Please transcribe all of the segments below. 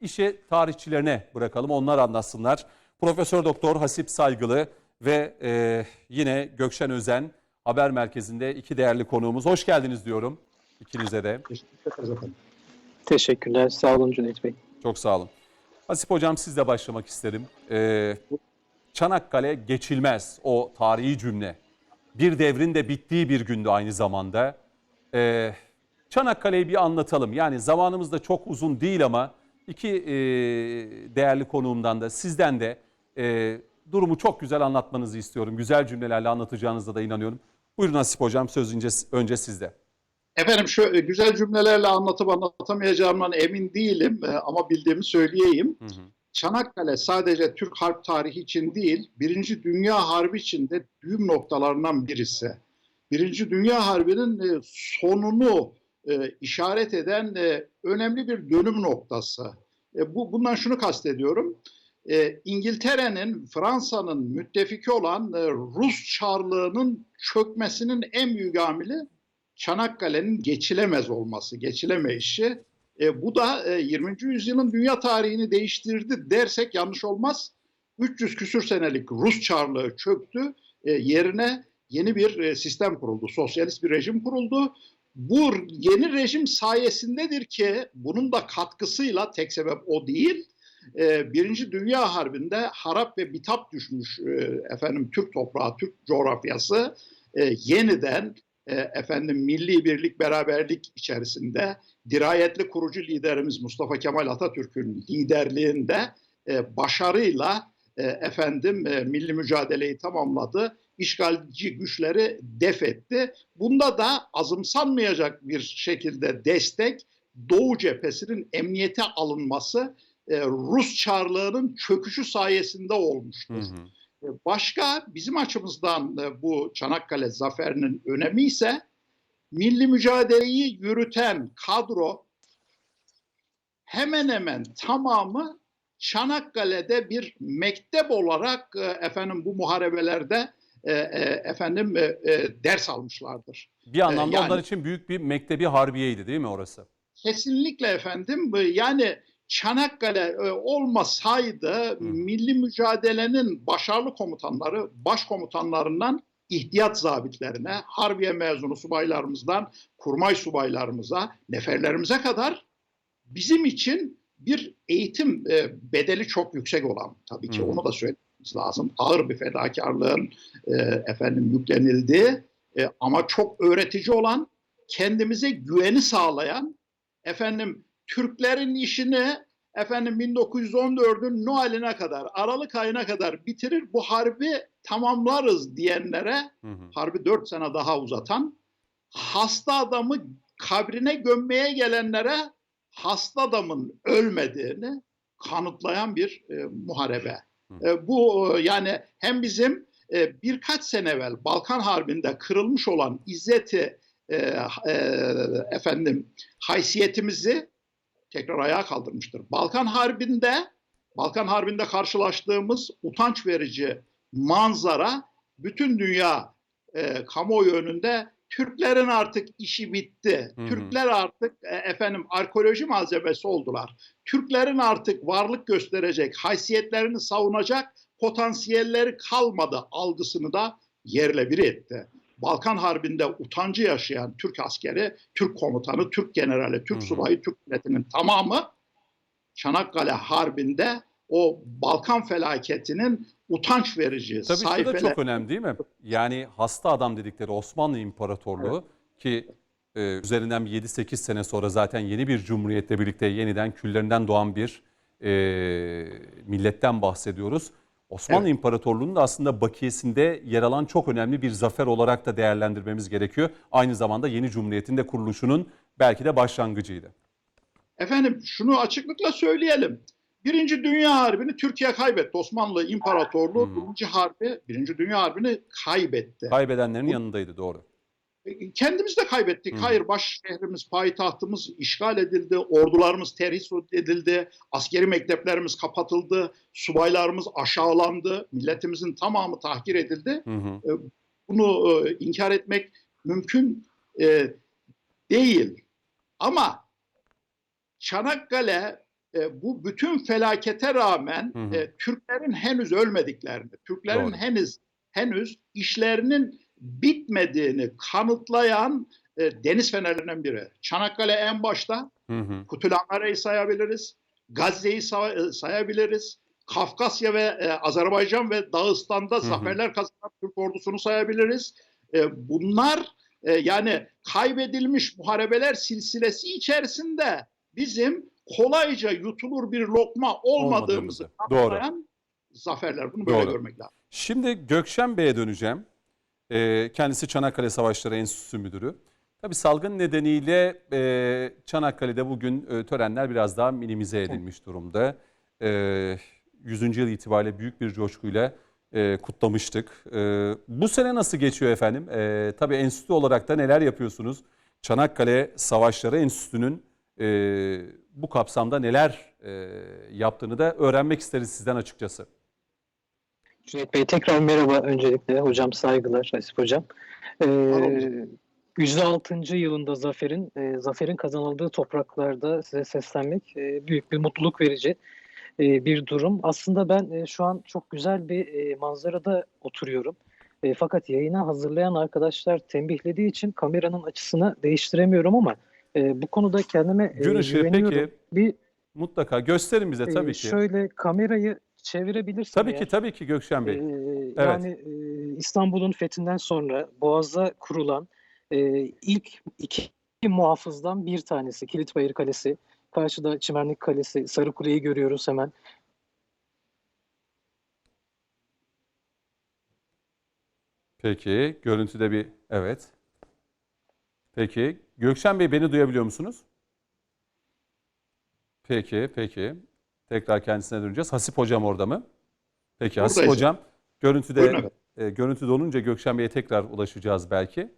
işe tarihçilerine bırakalım. Onlar anlatsınlar. Profesör Doktor Hasip Saygılı ve e, yine Gökşen Özen Haber Merkezi'nde iki değerli konuğumuz. Hoş geldiniz diyorum ikinize de. Teşekkürler. Sağ olun Cüneyt Bey. Çok sağ olun. Hasip Hocam sizle başlamak isterim. Ee, Çanakkale geçilmez o tarihi cümle. Bir devrin de bittiği bir gündü aynı zamanda. Ee, Çanakkale'yi bir anlatalım. Yani zamanımız da çok uzun değil ama iki e, değerli konuğumdan da sizden de e, durumu çok güzel anlatmanızı istiyorum. Güzel cümlelerle anlatacağınıza da inanıyorum. Buyurun Hasip Hocam söz önce, önce sizde. Efendim şu e, güzel cümlelerle anlatıp anlatamayacağımdan emin değilim e, ama bildiğimi söyleyeyim. Hı hı. Çanakkale sadece Türk harp tarihi için değil, Birinci Dünya Harbi için de düğüm noktalarından birisi. Birinci Dünya Harbi'nin sonunu işaret eden önemli bir dönüm noktası. E, bu Bundan şunu kastediyorum. E, İngiltere'nin, Fransa'nın müttefiki olan e, Rus Çarlığı'nın çökmesinin en büyük amili Çanakkale'nin geçilemez olması, geçileme işi. E, bu da e, 20. yüzyılın dünya tarihini değiştirdi dersek yanlış olmaz. 300 küsür senelik Rus Çarlığı çöktü. E, yerine yeni bir e, sistem kuruldu. Sosyalist bir rejim kuruldu. Bu yeni rejim sayesindedir ki bunun da katkısıyla tek sebep o değil. E, Birinci Dünya Harbi'nde harap ve bitap düşmüş e, efendim Türk toprağı, Türk coğrafyası e, yeniden e, efendim milli birlik beraberlik içerisinde dirayetli kurucu liderimiz Mustafa Kemal Atatürk'ün liderliğinde e, başarıyla e, efendim e, milli mücadeleyi tamamladı. İşgalci güçleri def etti. Bunda da azımsanmayacak bir şekilde destek Doğu cephesinin emniyete alınması e, Rus Çarlığı'nın çöküşü sayesinde olmuştur. Hı hı. Başka bizim açımızdan e, bu Çanakkale zaferinin önemi ise milli mücadeleyi yürüten kadro hemen hemen tamamı Çanakkale'de bir mektep olarak e, efendim bu muharebelerde e, e, efendim e, e, ders almışlardır. Bir anlamda yani- onlar için büyük bir mektebi harbiyeydi değil mi orası? Kesinlikle efendim. Yani Çanakkale olmasaydı milli mücadelenin başarılı komutanları, başkomutanlarından ihtiyat zabitlerine, harbiye mezunu subaylarımızdan kurmay subaylarımıza, neferlerimize kadar bizim için bir eğitim e, bedeli çok yüksek olan tabii ki Hı onu da söylememiz lazım. Ağır bir fedakarlığın e, efendim yüklenildiği e, ama çok öğretici olan, kendimize güveni sağlayan efendim Türklerin işini efendim 1914'ün Noel'ine kadar, Aralık ayına kadar bitirir bu harbi tamamlarız diyenlere Hı hı. harbi 4 sene daha uzatan, hasta adamı kabrine gömmeye gelenlere hasta adamın ölmediğini kanıtlayan bir e, muharebe. E, bu e, yani hem bizim e, birkaç sene evvel Balkan Harbi'nde kırılmış olan izzeti e, e, efendim haysiyetimizi tekrar ayağa kaldırmıştır. Balkan Harbi'nde Balkan Harbi'nde karşılaştığımız utanç verici manzara bütün dünya e, kamuoyu önünde Türklerin artık işi bitti. Hı hı. Türkler artık e, efendim arkeoloji malzemesi oldular. Türklerin artık varlık gösterecek, haysiyetlerini savunacak potansiyelleri kalmadı algısını da yerle bir etti. Balkan Harbi'nde utancı yaşayan Türk askeri, Türk komutanı, Türk generali, Türk subayı, Türk milletinin tamamı Çanakkale Harbi'nde o Balkan felaketinin utanç verici Tabii şu da sayfeler- çok önemli değil mi? Yani hasta adam dedikleri Osmanlı İmparatorluğu ki e, üzerinden bir 7-8 sene sonra zaten yeni bir cumhuriyetle birlikte yeniden küllerinden doğan bir e, milletten bahsediyoruz. Osmanlı Evet. İmparatorluğu'nun da aslında bakiyesinde yer alan çok önemli bir zafer olarak da değerlendirmemiz gerekiyor. Aynı zamanda yeni cumhuriyetin de kuruluşunun belki de başlangıcıydı. Efendim şunu açıklıkla söyleyelim. Birinci Dünya Harbi'ni Türkiye kaybetti. Osmanlı İmparatorluğu Hı. Birinci Harbi, Birinci Dünya Harbi'ni kaybetti. Kaybedenlerin Bu- yanındaydı doğru. E, Kendimiz de kaybettik. Hı. Hayır baş şehrimiz, payitahtımız işgal edildi, ordularımız terhis edildi, askeri mekteplerimiz kapatıldı, subaylarımız aşağılandı, milletimizin tamamı tahkir edildi. Hı. Bunu e, inkar etmek mümkün değil. Ama Çanakkale e, bu bütün felakete rağmen Hı hı. e, Türklerin henüz ölmediklerini, Türklerin Doğru. henüz henüz işlerinin bitmediğini kanıtlayan e, deniz fenerlerinden biri. Çanakkale en başta, Hı hı. Kutulanlara'yı sayabiliriz, Gazze'yi say- e, sayabiliriz, Kafkasya ve e, Azerbaycan ve Dağıstan'da hı. zaferler kazanan Türk ordusunu sayabiliriz. E, bunlar e, yani kaybedilmiş muharebeler silsilesi içerisinde bizim kolayca yutulur bir lokma olmadığımızı Doğru. zaferler. Bunu böyle Doğru. görmek lazım. Şimdi Gökşen Bey'e döneceğim. Ee, kendisi Çanakkale Savaşları Enstitüsü Müdürü. Tabii salgın nedeniyle e, Çanakkale'de bugün e, törenler biraz daha minimize edilmiş durumda. E, 100. yıl itibariyle büyük bir coşkuyla e, kutlamıştık. E, bu sene nasıl geçiyor efendim? E, tabii enstitü olarak da neler yapıyorsunuz? Çanakkale Savaşları Enstitüsü'nün e, bu kapsamda neler e, yaptığını da öğrenmek isteriz sizden açıkçası. Cüneyt Bey tekrar merhaba öncelikle. Hocam saygılar Asif Hocam. Ee, olun. 106. yılında zaferin e, zaferin kazanıldığı topraklarda size seslenmek e, büyük bir mutluluk verici e, bir durum. Aslında ben e, şu an çok güzel bir e, manzarada oturuyorum. E, fakat yayına hazırlayan arkadaşlar tembihlediği için kameranın açısını değiştiremiyorum ama e, bu konuda kendime e, Gün ışığı güveniyorum. peki Bir mutlaka gösterin bize e, tabii ki. şöyle kamerayı çevirebilirsem Tabii eğer. ki tabii ki Gökşen Bey. Ee, Yani e, İstanbul'un fethinden sonra Boğaz'a kurulan e, ilk iki muhafızdan bir tanesi Kilitbayır Kalesi. Karşıda Çimenlik Kalesi, Sarıkule'yi görüyoruz hemen. Peki görüntüde bir evet. Peki Gökşen Bey beni duyabiliyor musunuz? Peki peki. Tekrar kendisine döneceğiz. Hasip Hocam orada mı? Peki Hasip Buradayız. Hocam görüntüde e, görüntüde olunca Gökşen Bey'e tekrar ulaşacağız belki.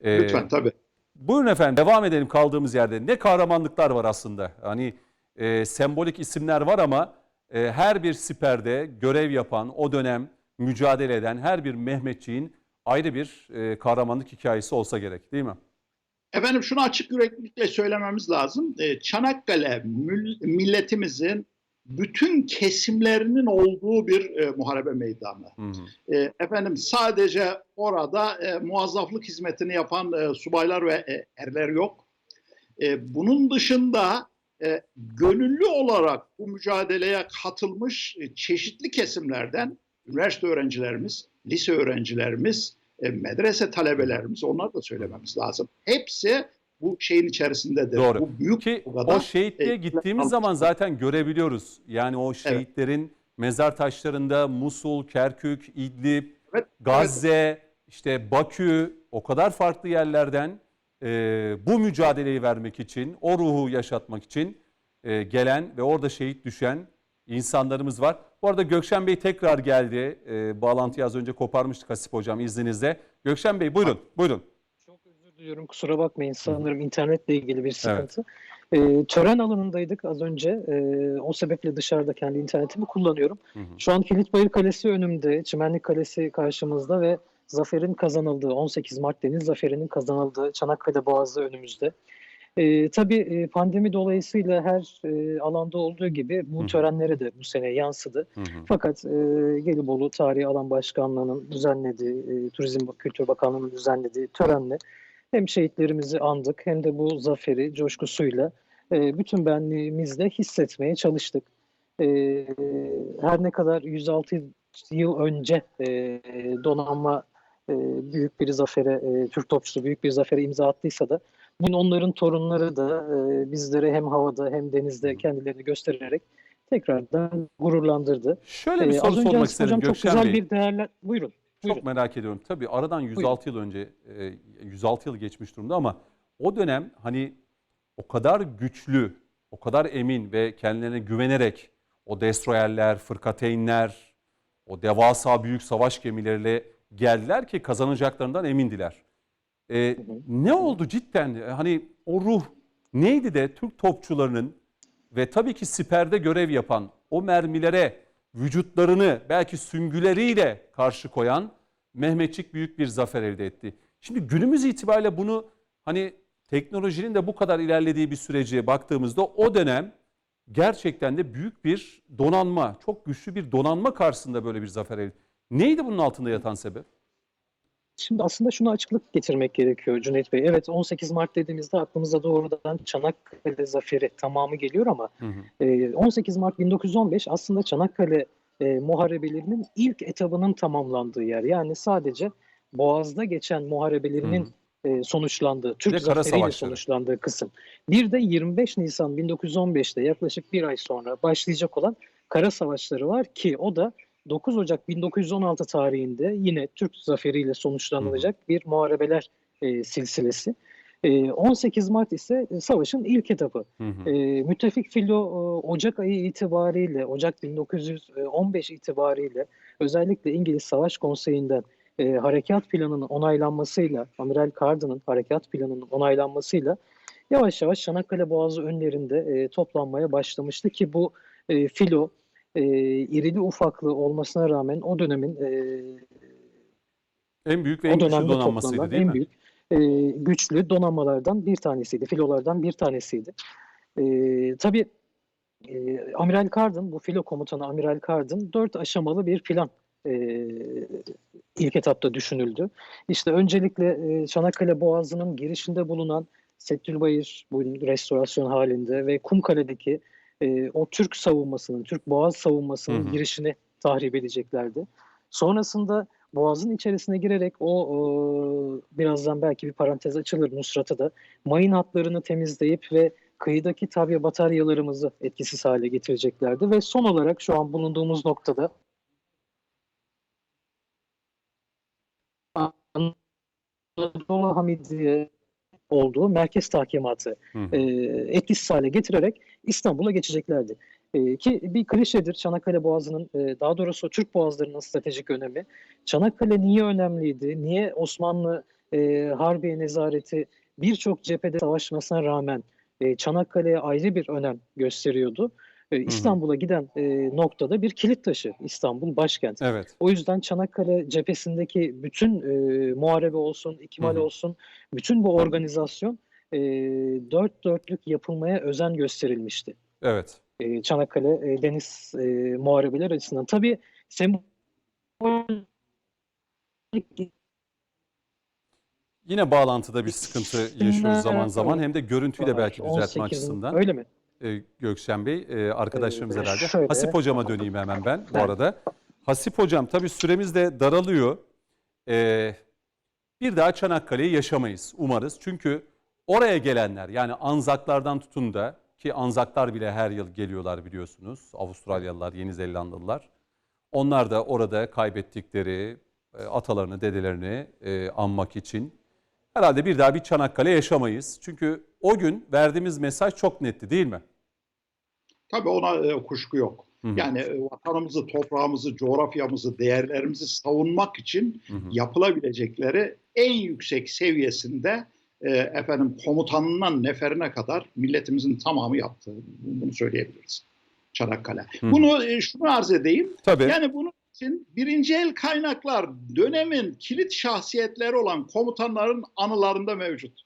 E, Lütfen tabii. Buyurun efendim devam edelim kaldığımız yerde. Ne kahramanlıklar var aslında. Hani e, sembolik isimler var ama e, her bir siperde görev yapan, o dönem mücadele eden her bir Mehmetçiğin ayrı bir e, kahramanlık hikayesi olsa gerek değil mi? Efendim şunu açık yüreklilikle söylememiz lazım. Ee, Çanakkale milletimizin bütün kesimlerinin olduğu bir e, muharebe meydanı. Hı hı. E, efendim sadece orada e, muazzaflık hizmetini yapan e, subaylar ve e, erler yok. E, bunun dışında e, gönüllü olarak bu mücadeleye katılmış e, çeşitli kesimlerden üniversite öğrencilerimiz, lise öğrencilerimiz, e, medrese talebelerimiz onları da söylememiz lazım. Hepsi bu şeyin içerisindedir. Doğru. Bu büyük Ki o şehitliğe e, gittiğimiz zaman zaten görebiliyoruz. Yani o şehitlerin mezar taşlarında Musul, Kerkük, İdlib, Evet, Gazze, işte Bakü o kadar farklı yerlerden e, bu mücadeleyi vermek için, o ruhu yaşatmak için e, gelen ve orada şehit düşen insanlarımız var. Bu arada Gökşen Bey tekrar geldi. E, bağlantıyı az önce koparmıştık Hasip Hocam izninizle. Gökşen Bey buyurun, buyurun. Çok özür diliyorum kusura bakmayın sanırım internetle ilgili bir sıkıntı. Ee, tören alanındaydık az önce. Ee, o sebeple dışarıda kendi internetimi kullanıyorum. Hı hı. Şu an Kilitbayır Kalesi önümde, Çimenlik Kalesi karşımızda ve zaferin kazanıldığı, 18 Mart Deniz Zaferi'nin kazanıldığı Çanakkale Boğazı önümüzde. Ee, tabii e, pandemi dolayısıyla her e, alanda olduğu gibi bu Hı hı. törenlere de bu sene yansıdı. Hı hı. Fakat e, Gelibolu Tarihi Alan Başkanlığı'nın düzenlediği, e, Turizm ve Kültür Bakanlığı'nın düzenlediği törenle hem şehitlerimizi andık hem de bu zaferi coşkusuyla e, bütün benliğimizle hissetmeye çalıştık. E, her ne kadar 106 yıl önce e, donanma e, büyük bir zafere, e, Türk topçusu büyük bir zafere imza attıysa da bunun onların torunları da e, bizlere hem havada hem denizde kendilerini göstererek tekrardan gururlandırdı. Şöyle bir Ee, soru az önce sormak isterim Hocam çok Gökşen güzel Bey. bir değerler... Buyurun. buyurun. Çok merak ediyorum. Tabii aradan 106 yıl önce, e, 106 yıl geçmiş durumda ama o dönem hani o kadar güçlü, o kadar emin ve kendilerine güvenerek o destroyerler, fırkateynler, o devasa büyük savaş gemileriyle geldiler ki kazanacaklarından emindiler. E, ne oldu cidden? Hani o ruh neydi de Türk topçularının ve tabii ki siperde görev yapan o mermilere vücutlarını belki süngüleriyle karşı koyan Mehmetçik büyük bir zafer elde etti. Şimdi günümüz itibariyle bunu hani teknolojinin de bu kadar ilerlediği bir sürece baktığımızda o dönem gerçekten de büyük bir donanma, çok güçlü bir donanma karşısında böyle bir zafer elde. Neydi bunun altında yatan sebep? Şimdi aslında şuna açıklık getirmek gerekiyor Cüneyt Bey. Evet 18 Mart dediğimizde aklımıza doğrudan Çanakkale Zaferi tamamı geliyor ama Hı hı. e, 18 Mart 1915 aslında Çanakkale e, muharebelerinin ilk etabının tamamlandığı yer. Yani sadece Boğaz'da geçen muharebelerinin e, sonuçlandığı, Türk zaferiyle sonuçlandığı kısım. Bir de 25 Nisan 1915'te yaklaşık bir ay sonra başlayacak olan kara savaşları var ki o da 9 Ocak 1916 tarihinde yine Türk zaferiyle sonuçlanılacak bir muharebeler e, silsilesi. E, 18 Mart ise e, savaşın ilk etapı. Hı hı. E, müttefik filo e, Ocak ayı itibariyle, Ocak 1915 itibariyle özellikle İngiliz Savaş Konseyi'nden e, harekat planının onaylanmasıyla, Amiral Carden'ın harekat planının onaylanmasıyla yavaş yavaş Çanakkale Boğazı önlerinde e, toplanmaya başlamıştı ki bu e, filo e, irili ufaklı olmasına rağmen o dönemin e, En büyük ve o en güçlü donanmasıydı değil en mi? büyük e, güçlü donanmalardan bir tanesiydi. Filolardan bir tanesiydi. E, tabii e, Amiral Carden, bu filo komutanı Amiral Carden dört aşamalı bir plan e, ilk etapta düşünüldü. İşte öncelikle e, Çanakkale Boğazı'nın girişinde bulunan Settülbayır bu restorasyon halinde ve Kumkale'deki e, o Türk savunmasının, Türk Boğaz savunmasının Hı hı. girişini tahrip edeceklerdi. Sonrasında Boğaz'ın içerisine girerek o e, birazdan belki bir parantez açılır Nusrat'a da mayın hatlarını temizleyip ve kıyıdaki tabya bataryalarımızı etkisiz hale getireceklerdi ve son olarak şu an bulunduğumuz noktada Anadolu Hamidiye olduğu merkez tahkimatı e, etkisiz hale getirerek İstanbul'a geçeceklerdi. E, ki bir klişedir Çanakkale Boğazı'nın e, daha doğrusu Türk Boğazları'nın stratejik önemi. Çanakkale niye önemliydi? Niye Osmanlı e, Harbiye Nezareti birçok cephede savaşmasına rağmen e, Çanakkale'ye ayrı bir önem gösteriyordu? E, İstanbul'a giden e, noktada bir kilit taşı İstanbul başkent. Evet. O yüzden Çanakkale cephesindeki bütün e, muharebe olsun, ikmal olsun, bütün bu organizasyon e, dört dörtlük yapılmaya özen gösterilmişti. Evet. E, Çanakkale e, deniz e, muharebeler açısından. Tabii sembol Yine bağlantıda bir sıkıntı yaşıyoruz zaman zaman hem de görüntüyü de belki düzeltme 18'in açısından. Öyle mi? E, Gökşen Bey. E, arkadaşlarımız Ee, herhalde. şöyle. Hasip Hocam'a döneyim hemen ben bu arada. Hasip Hocam tabii süremiz de daralıyor. E, bir daha Çanakkale'yi yaşamayız umarız. Çünkü oraya gelenler yani Anzaklardan tutun da ki Anzaklar bile her yıl geliyorlar biliyorsunuz. Avustralyalılar, Yeni Zelandalılar. Onlar da orada kaybettikleri e, atalarını, dedelerini e, anmak için herhalde bir daha bir Çanakkale yaşamayız. Çünkü o gün verdiğimiz mesaj çok netti değil mi? Tabii ona e, kuşku yok. Hı hı. Yani e, vatanımızı, toprağımızı, coğrafyamızı, değerlerimizi savunmak için Hı hı. yapılabilecekleri en yüksek seviyesinde e, efendim komutanından neferine kadar milletimizin tamamı yaptı. Bunu söyleyebiliriz. Çanakkale. Hı hı. Bunu e, şunu arz edeyim. Tabii. Yani bunun için birinci el kaynaklar dönemin kilit şahsiyetleri olan komutanların anılarında mevcut.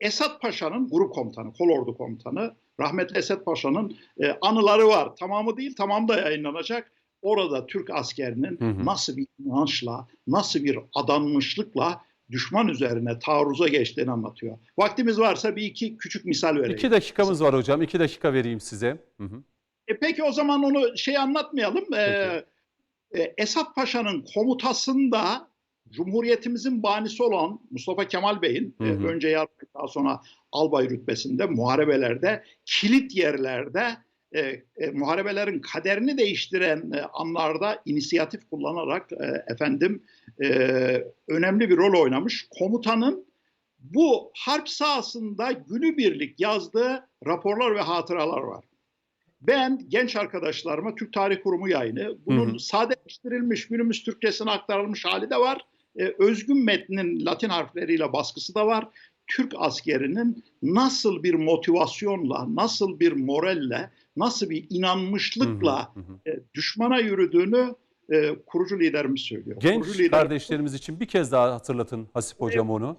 Esat Paşa'nın grup komutanı, kolordu komutanı, rahmetli Esat Paşa'nın e, anıları var. Tamamı değil, tamam da yayınlanacak. Orada Türk askerinin Hı hı. nasıl bir inançla, nasıl bir adanmışlıkla düşman üzerine taarruza geçtiğini anlatıyor. Vaktimiz varsa bir iki küçük misal vereyim. İki dakikamız var hocam. İki dakika vereyim size. Hı hı. E peki o zaman onu şey anlatmayalım. Ee, e, Esat Paşa'nın komutasında Cumhuriyetimizin banisi olan Mustafa Kemal Bey'in e, Hı hı. önce yarbay daha sonra albay rütbesinde muharebelerde kilit yerlerde e, e, muharebelerin kaderini değiştiren e, anlarda inisiyatif kullanarak e, efendim e, önemli bir rol oynamış. Komutanın bu harp sahasında günübirlik yazdığı raporlar ve hatıralar var. Ben genç arkadaşlarıma Türk Tarih Kurumu yayını, bunun Hı hı. sadeleştirilmiş günümüz Türkçesine aktarılmış hali de var. Ee, özgün metnin Latin harfleriyle baskısı da var. Türk askerinin nasıl bir motivasyonla, nasıl bir moralle, nasıl bir inanmışlıkla Hı hı, hı e, düşmana yürüdüğünü e, kurucu liderimiz söylüyor. Genç kurucu lider, kardeşlerimiz için bir kez daha hatırlatın Hasip hocam onu.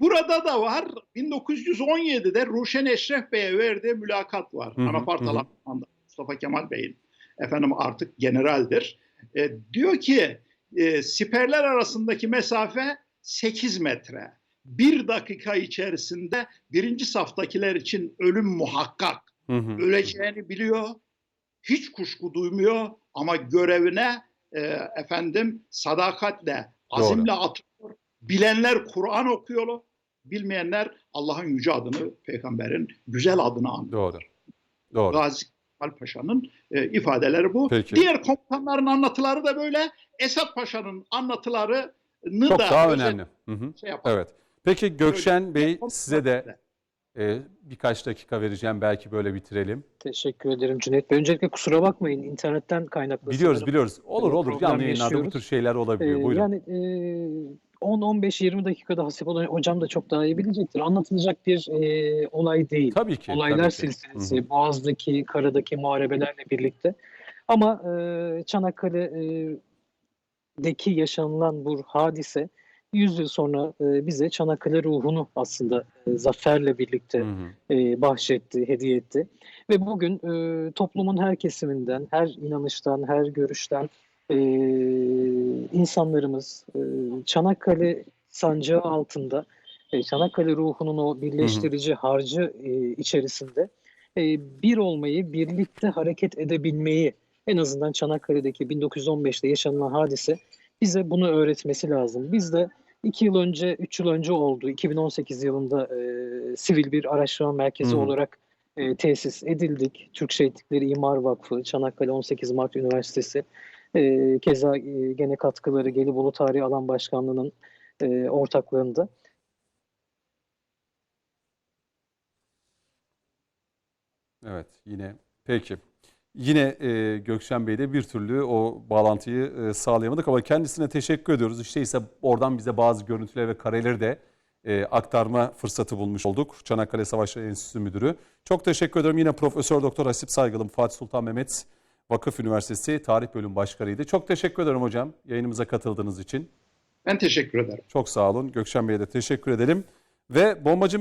Burada da var 1917'de Ruşen Eşref Bey'e verdiği mülakat var. Hı hı, Mustafa Kemal Bey'in. Efendim artık generaldir. E, diyor ki e, siperler arasındaki mesafe 8 metre. Bir dakika içerisinde birinci saftakiler için ölüm muhakkak. Hı hı. Öleceğini biliyor. Hiç kuşku duymuyor ama görevine e, efendim sadakatle, azimle atıyor. Bilenler Kur'an okuyor. Bilmeyenler Allah'ın yüce adını, peygamberin güzel adını anlıyor. Doğru. Doğru. Gazi Kemal Paşa'nın e, ifadeleri bu. Peki. Diğer komutanların anlatıları da böyle. Esat Paşa'nın anlatılarını Çok da daha önemli. Hı hı. şey. Evet. Peki Gökşen Bey Böyle- size de e, birkaç dakika vereceğim. Belki böyle bitirelim. Teşekkür ederim Cüneyt Bey. Öncelikle kusura bakmayın internetten kaynaklı. Biliyoruz sanırım. biliyoruz. Olur Böyle olur. Canlı yayınlarda bu tür şeyler olabiliyor. Ee, Buyurun. yani e, 10-15-20 dakikada Hasip Hoca- hocam da çok daha iyi bilecektir. Anlatılacak bir e, olay değil. tabii ki. Olaylar tabii ki. silsilesi, Hı hı. Boğaz'daki, karadaki muharebelerle birlikte. Ama e, Çanakkale'deki yaşanılan bu hadise 100 yıl sonra e, bize Çanakkale ruhunu aslında e, zaferle birlikte Hı hı. e, bahşetti, hediye etti. Ve bugün e, toplumun her kesiminden, her inanıştan, her görüşten e, insanlarımız e, Çanakkale sancağı altında, e, Çanakkale ruhunun o birleştirici harcı e, içerisinde e, bir olmayı, birlikte hareket edebilmeyi, en azından Çanakkale'deki 1915'te yaşanılan hadise bize bunu öğretmesi lazım. Biz de iki yıl önce, üç yıl önce oldu. 2018 yılında e, sivil bir araştırma merkezi hı. olarak e, tesis edildik. Türk Şehitlikleri İmar Vakfı, Çanakkale 18 Mart Üniversitesi, e, keza e, gene katkıları Gelibolu Tarihi Alan Başkanlığı'nın e, ortaklığında. Evet yine peki. Yine e, Gökşen Bey de bir türlü o bağlantıyı e, sağlayamadık ama kendisine teşekkür ediyoruz. İşte ise oradan bize bazı görüntüler ve kareleri de e, aktarma fırsatı bulmuş olduk. Çanakkale Savaşları Enstitüsü Müdürü. Çok teşekkür ediyorum. Yine Profesör Doktor Hasip Saygılım Fatih Sultan Mehmet Vakıf Üniversitesi Tarih Bölüm Başkanıydı. Çok teşekkür ederim hocam yayınımıza katıldığınız için. Ben teşekkür ederim. Çok sağ olun. Gökşen Bey'e de teşekkür edelim. Ve bombacı